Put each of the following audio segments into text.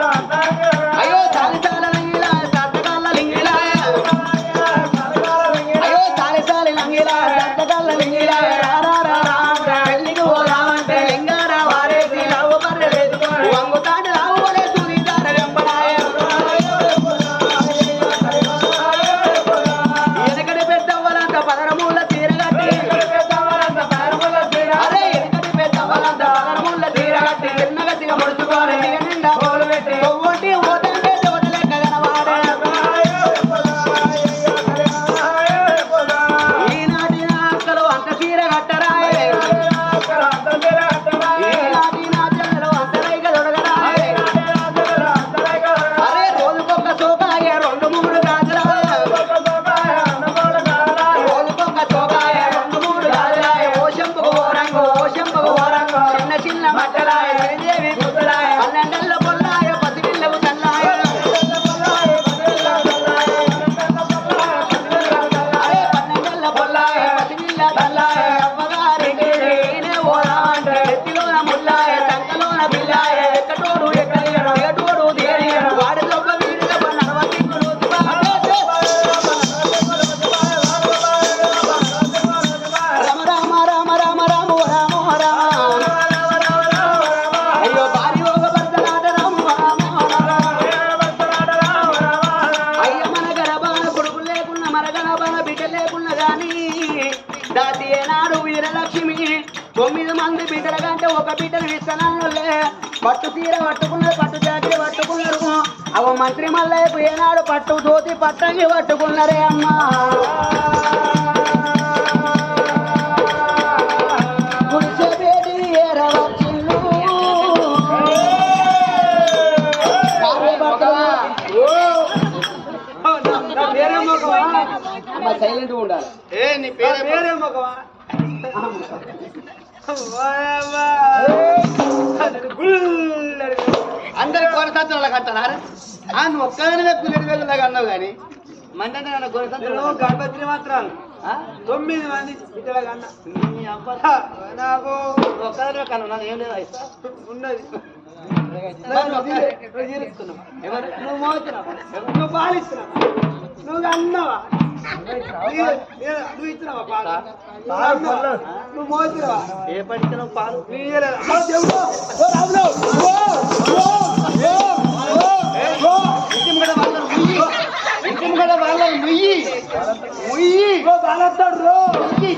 রাধা పట్టంగి పట్టుకున్నారే అమ్మా. సైలెంట్ ఉండాలి. ఏ నీ పేరే అందరు కొనసంతులకు అంటున్నారు ఆ నువ్వు ఒక్కదానివే కుల్లెడు వేలులాగా అన్నావు కానీ మంటే నన్ను కొనసంతులు గణపతి మాత్రాలు తొమ్మిది మంది బిడ్డల కన్నా నీ అబ్బా. నాకు ఒక్కదానివే కన్నా ఏం లేదు ఉన్నది. నువ్వు? ఎవరు? నువ్వు పాలిస్తున్నావు? నువ్వు అన్నావా? నువ్వు మోసినావా ఏ పడిచినావు పాలు? నీ వాళ్ళ వాళ్ళని ముయ్యి ఇంటి వాళ్ళని ముయ్యి ముయ్యి ఓ బాలత్తాడు ముయ్యి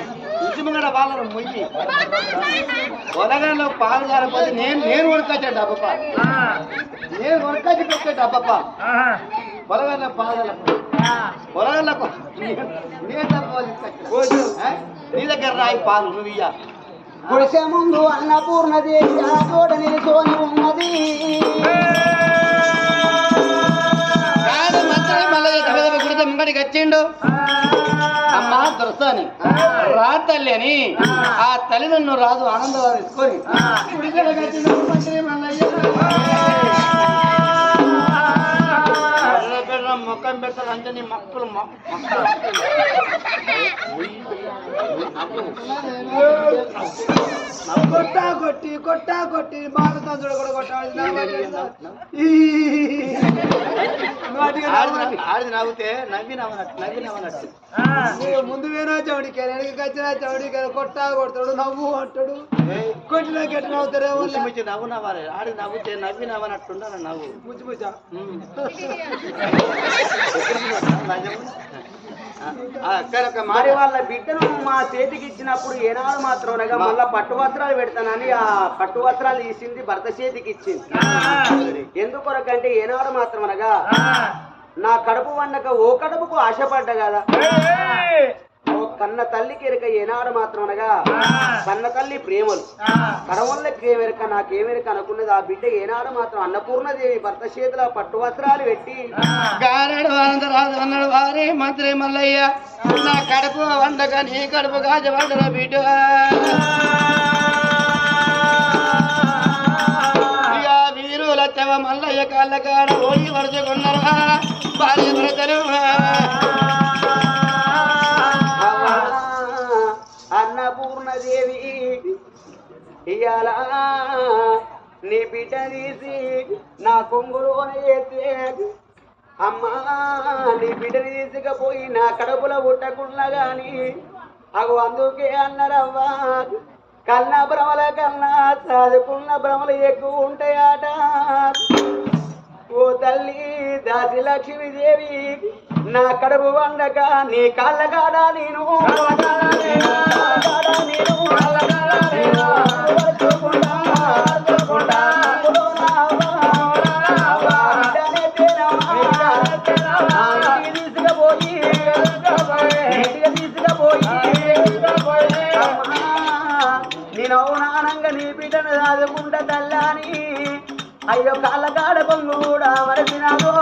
ఇంటి వాళ్ళని ముయ్యి పొలగాల్లో పాలు కారపోతే నేను నేను కొనుక్కొచ్చా డబ్బప్ప నేను వరకొచ్చి పెట్టే డబ్బప్ప పాలు పాలు నీ దగ్గర రాయి పాలు నువ్వు ఇయ్యా గుడిసె ముందు అన్నపూర్ణ దేవి ఆ తోట నిలుసోని ఉన్నది. ముంగడికి వచ్చిండు అమ్మ దొరసాని రా తల్లి అని ఆ తల్లి నన్ను రాజు ఆనందం తీసుకొని గుడిసెలకు వచ్చిండు మంత్రి మల్లయ్య. ఎర్ర బెర్ర ముఖం పెడతారు అంటే నీ మక్కలు కొట్టా కొట్టి కొట్టా కొట్టి బాలతంతుడు కూడా కొట్టాడు ఆడిది నవ్వు- ఆడిది నవ్వుతే నవ్వి నవ్వి నవ్వనట్టు. ముందు వేనా చౌడికి వెనకకి వచ్చిన చౌడికి కొట్టా కొడతాడు నవ్వు అంటాడు. కొట్టిన గట్టి నవ్వుతారే ముచ్చి ముచ్చి నవ్వు నవ్వాలి. ఆడి నవ్వుతే నవ్వి నవ్వనట్టు ఉండాలి నవ్వు. ముచ్చి ముచ్చ. మరి వాళ్ళ బిడ్డను మా చేతికి ఇచ్చినప్పుడు ఏనాడు మాత్రం అనగా మళ్ళా పట్టు వస్త్రాలు పెడతానని ఆ పట్టు వస్త్రాలు తీసింది భర్త చేతికి ఇచ్చింది. ఎందుకొరకంటే ఏనాడు మాత్రం అనగా నా కడుపు వండక ఓ కడుపుకు ఆశపడ్డ కదా. కన్న తల్లికి ఎరక ఏనాడు మాత్రం అనగా కన్న తల్లి ప్రేమలు. కడవల్లకి ఏమెరక నాకేమెరక అనుకున్నది ఆ బిడ్డ ఏనాడు మాత్రం అన్నపూర్ణదేవి భర్త చేతిలో పట్టు వస్త్రాలు పెట్టి గారడు ఆనందరాజు అన్నాడు వారి మంత్రి మల్లయ్య. నా కడుపు వండక నీ కడుపు గాజపడ్డరా బిడ్డ. ఇక వీరుల చెవ మల్లయ్య కళ్ళకాడ ఓడి వరుచుకున్నారా. భార్య భరతలు. అన్నపూర్ణదేవి ఇయాల నీ బిడ్డ తీసి నా కొంగులోనే అమ్మా నీ బిడ్డని తీసుకపోయి నా కడుపులో పుట్టకుండా గాని. అగు అందుకే అన్నారవ్వా కన్న భ్రమల కన్నా చదువుకున్న భ్రమలు ఎక్కువ ఉంటాయట. ఓ తల్లి దాసి లక్ష్మీదేవి నా కడుపు వండక నీ కళ్ళ కాడా నేను. నేను. నీ తల్లాని ఐదో కాళ్ళ కాడ పొంగు కూడా మరచినాదో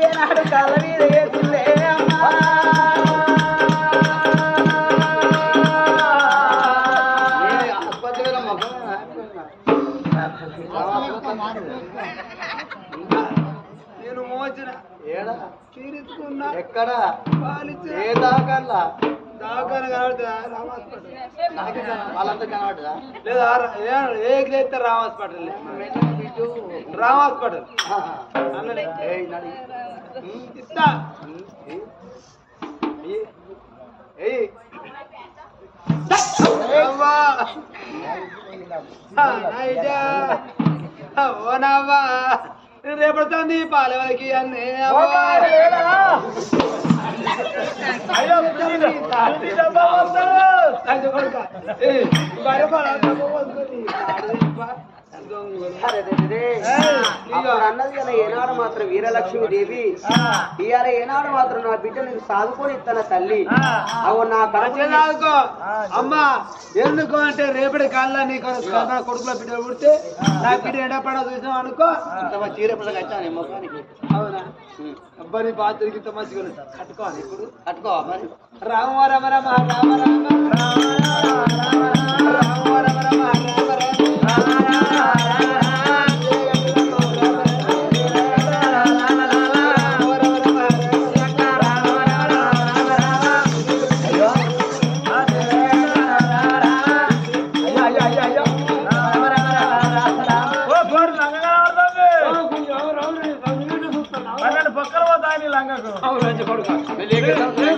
ఏనాడు కాళ్ళ మీద వేసిందే అమ్మా నేను మోచిన ఏడా తీరించుకున్నా ఎక్కడ ఏ దాకల్లా దాకాన కనబడుతుందా రామ్ హాస్పిటల్ వాళ్ళంతా కనబడదా లేదా ఏ great Ram hospital Ram hospital అన్నడే ఏయ్ నడి ఇస్తా ఏయ్ అవ్వా నైజా ఓ నవ్వా రేపడుతుంది పాలెవరికి అన్నీ అవ్వా అప్పుడు అన్నది కదా ఏనాడు మాత్రం వీరలక్ష్మి దేవి ఇవాళ ఏనాడు మాత్రం నా బిడ్డ నీకు సాదుకొని ఇస్తాన తల్లి అవు నా కడుపు. అమ్మా ఎందుకు అంటే రేపటి కాళ్ళ నా కొడుకులో బిడ్డ పుడితే నా బిడ్డ ఎండపడ చూసాం అనుకో ఇంత చీర ముఖానికి అవునా అబ్బా నీ బాధ్యతకి ఇంత మంచిగా. కట్టుకోవాలి ఇప్పుడు కట్టుకో మరి రామ రమ రమ రామ రామ రామ రామ రమ రమ రామ ఒక్క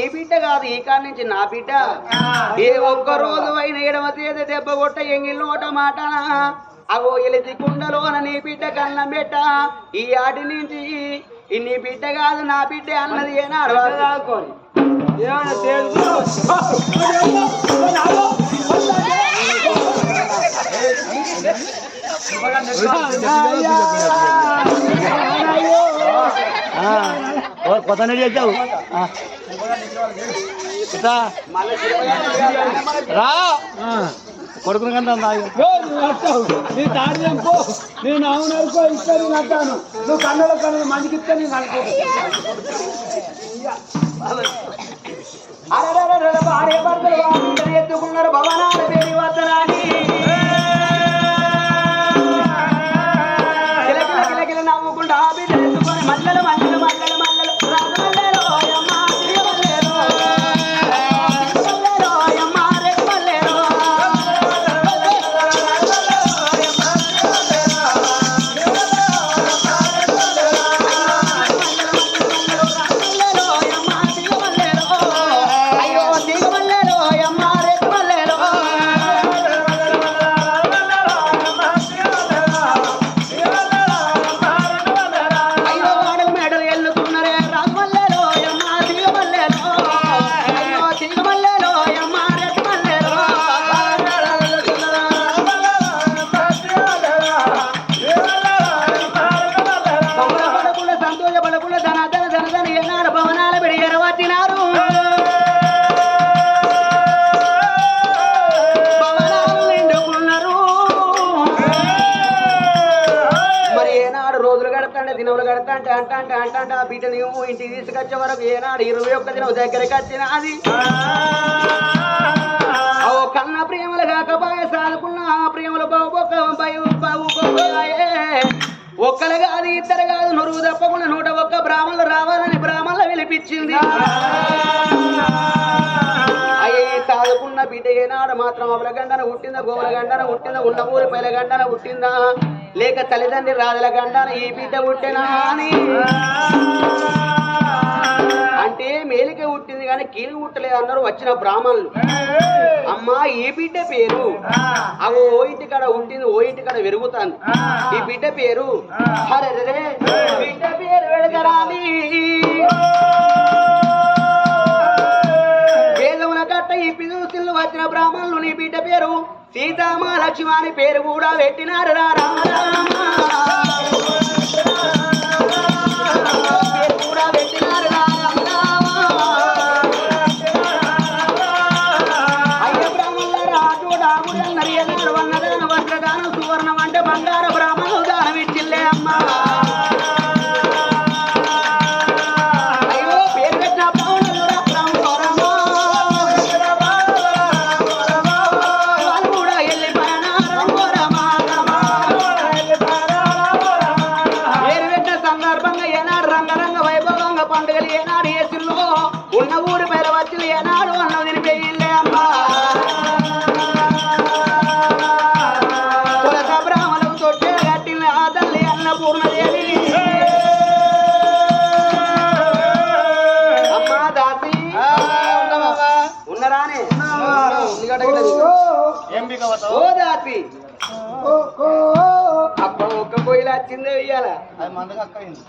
నీ బిడ్డ కాదు ఈ కాడ నుంచి నా బిడ్డ ఏ ఒక్క రోజు అయిన ఎడమ తేదీ దెబ్బ కొట్ట ఎంగిల్ నోట మాటనా అగో ఎలిది కుండలోన నీ బిడ్డ కన్నం పెట్ట ఈ ఆటి నుంచి ఈ నీ బిడ్డ కాదు నా బిడ్డ అన్నది ఏనాడు ఏమైనా తెలుసు కొత్త చేసావు రా కొడుకుని కంటే తాడి నేను అవును అనుకో ఇస్తా నేను అంటాను నువ్వు కన్నుల కన్నులు మందికి ఇస్తా నేను అనుకో ఎత్తుకున్నారు భవనాల ఇంటి నువ్వు ఇంటికి తీసుకొచ్చే వరకు ఏనాడు ఇరవై ఒక్క దినం దగ్గరికి వచ్చినది ఓ కన్న ప్రేమలు కాకపోయే సాదుకున్న ఆ ప్రేమలు ఒక్కరు కాదు ఇద్దరు కాదు నొరుగు తప్పకుండా నూట ఒక్క బ్రాహ్మణులు రావాలని బ్రాహ్మణులు పిలిపించింది. సాదుకున్న బిడ్డ ఏనాడు మాత్రం అవల గండన పుట్టిందా గోవుల గండన పుట్టిందా ఉన్న ఊరి పైల గండన పుట్టిందా? లేక తల్లిదండ్రి రాజుల గండన ఈ బిడ్డ పుట్టినా అని? అంటే మేలికే పుట్టింది కానీ కీలు పుట్టలేదు అన్నారు వచ్చిన బ్రాహ్మణులు. అమ్మా ఈ బిడ్డ పేరు? అవి ఓ ఇంటి కాడ ఉంటుంది ఓ ఇంటి కాడ ఈ బిడ్డ పేరు? అరెరెరే, సీతామా సీతామహాలక్ష్మి అని పేరు కూడా పెట్టినారు రామ రామ. వచ్చిందే ఇయ్యాల? అది మందగా అక్కయింది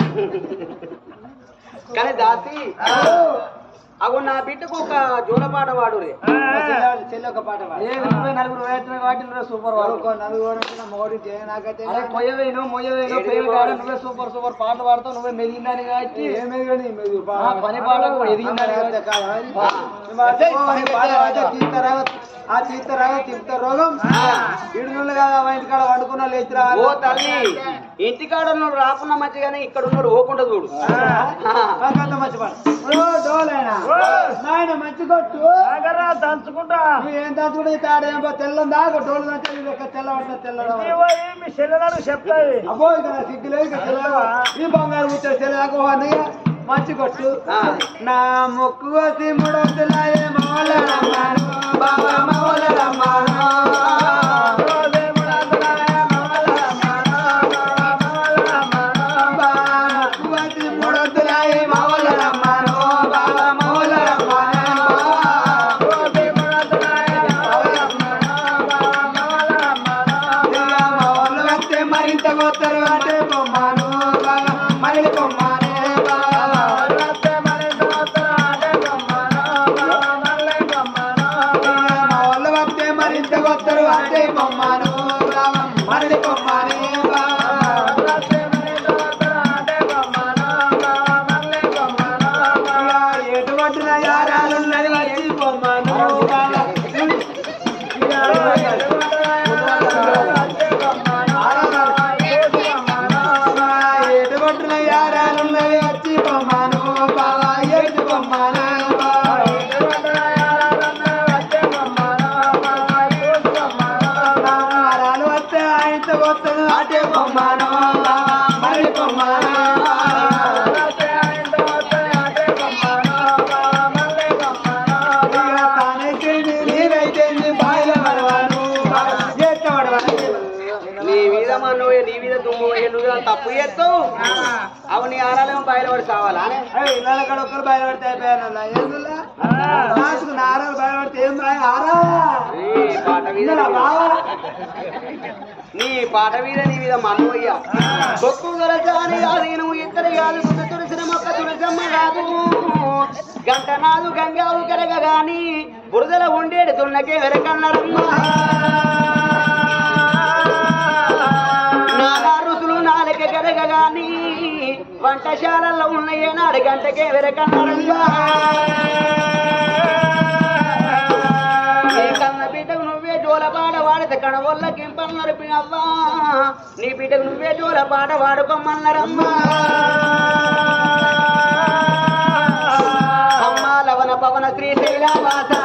కానీ దాసి అగో నా బిడ్డకు ఒక జోలపాట వాడు చెల్లి ఒక పాట. నలుగురు వాటి నువ్వే సూపర్ వాడు. నలుగురు చేయ నాకైతే మొయ్యవేను నువ్వే సూపర్ సూపర్ పాటలు పాడతావు నువ్వే మెదిగిందని కాబట్టి ఏమేది కానీ మెది పా- ఆ, పని పాటకు ఎదిగిందని కాబట్టి. ఆ. పాట తీర్థరాగ తీర్థ రోగం? ఇడునులు కదా మా ఇంటికాడ వండుకున్న లేచి రా ఓ తల్లి. ఇంటికాడ ఉన్నాడు రాకున్నా మంచిగానే ఇక్కడ ఉన్నాడు ఓకుండా చూడు. నాయన మంచి కొట్టు. దంచుకుంటా. ఏం దాచుకుంటే తాడేమో తెల్లం దాకా డోలు పడిన తెల్లడం మీ చెప్తాయి. అబ్బో ఈ బంగారు కూర్చో అన్నయ్య మంచి కొట్టు. నా ముక్కు వచ్చి మూడొద్దులాయే మౌల రమ్మాను బాబా మౌల అంటే చేస్తావు అవి నీ ఆరాలేమో బయలుపడి సావాలా అనే ఇళ్ళ కాడ ఒక్కరు బయలుపడితే అయిపోయాను నారాలు బయలుపడితే ఏం ఆరా? నీ పాట మీద నీ మీద మన్నోయ్య బొక్కు గొరచాని నువ్వు ఇద్దరు కాదు గుడ్డ తులసిన మొక్క తులసమ్మ కాదు గంట నాదు గంగావు కరగ గాని బురదల ఉండేడు దున్నకే వెరకన్నరమ్మ ఎదగగాని వంటశాలలో ఉన్న ఏనాడు గంటకే వెరకన్నారంగా నువ్వే జోల పాట వాడితే కడవల్ల కింపన్నారు పినవ్వా నీ బిడ్డకు నువ్వే జోల పాట వాడుకోమన్నారమ్మా అమ్మా లవన పవన శ్రీశైలవాస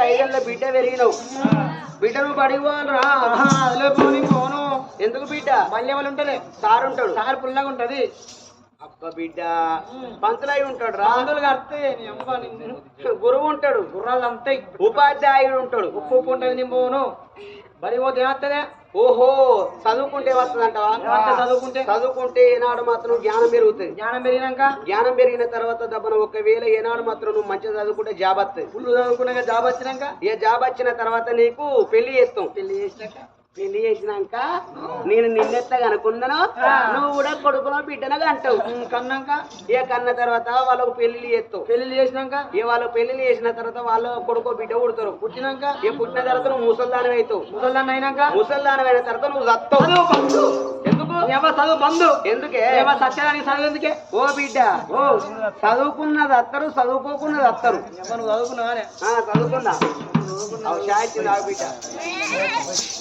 ఐదేళ్ళ బిడ్డ పెరిగినావు. బిడ్డను పడివాళ్ళు అదిలో పోనీ పోను. ఎందుకు బిడ్డ? మళ్ళీ ఎవరు ఉంటారే సారు ఉంటాడు. సారు పుల్లగా ఉంటది. అబ్బ బిడ్డ పంతులై ఉంటాడు రాందులు కడితే గురువు ఉంటాడు. గుర్రాలు అంతా ఉపాధ్యాయుడు ఉంటాడు. ఉప్పు ఉప్పు ఉంటుంది నీ పోను. బరి పోతే ఏమవుతుందే ఓహో చదువుకుంటే వస్తుందంటవా? చదువుకుంటే? చదువుకుంటే ఏనాడు మాత్రం జ్ఞానం పెరుగుతుంది. జ్ఞానం పెరిగినాక? జ్ఞానం పెరిగిన తర్వాత దబ్బన ఒకవేళ ఏనాడు మాత్రం నువ్వు మంచిగా చదువుకుంటే జాబ్ వస్తుంది. ఫుల్ చదువుకున్నాక జాబ్ వచ్చినాక? ఏ జాబ్ వచ్చిన తర్వాత నీకు పెళ్ళి చేస్తాం. పెళ్ళి చేసినాక? పెళ్ళి చేసినాక నేను నిన్నెత్తగా అనుకున్నాను. నువ్వు కూడా కొడుకునో బిడ్డనగా అంటావు. కన్నాక? ఏ కన్న తర్వాత వాళ్ళకు పెళ్ళి చేస్తావు? పెళ్ళి చేసినాక? ఏ వాళ్ళ పెళ్ళి చేసిన తర్వాత వాళ్ళ కొడుకో బిడ్డ పుడతారు? పుట్టినాక? ఏ పుట్టిన తర్వాత నువ్వు ముసల్దానం అవుతావు? ముసల్దాన్ని అయినాక? ముసల్దానం అయిన తర్వాత నువ్వు చస్తావు. ఎందుకు ఏమో చదువు బంధు ఎందుకే? ఏమో సత్యానికి చదువు ఎందుకే? ఓ బిడ్డ. ఓ. చదువుకున్నది అత్తరు చదువుకోకున్నది అత్తరు. నువ్వు చదువుకున్నా. నాకు బిడ్డ.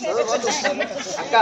అక్క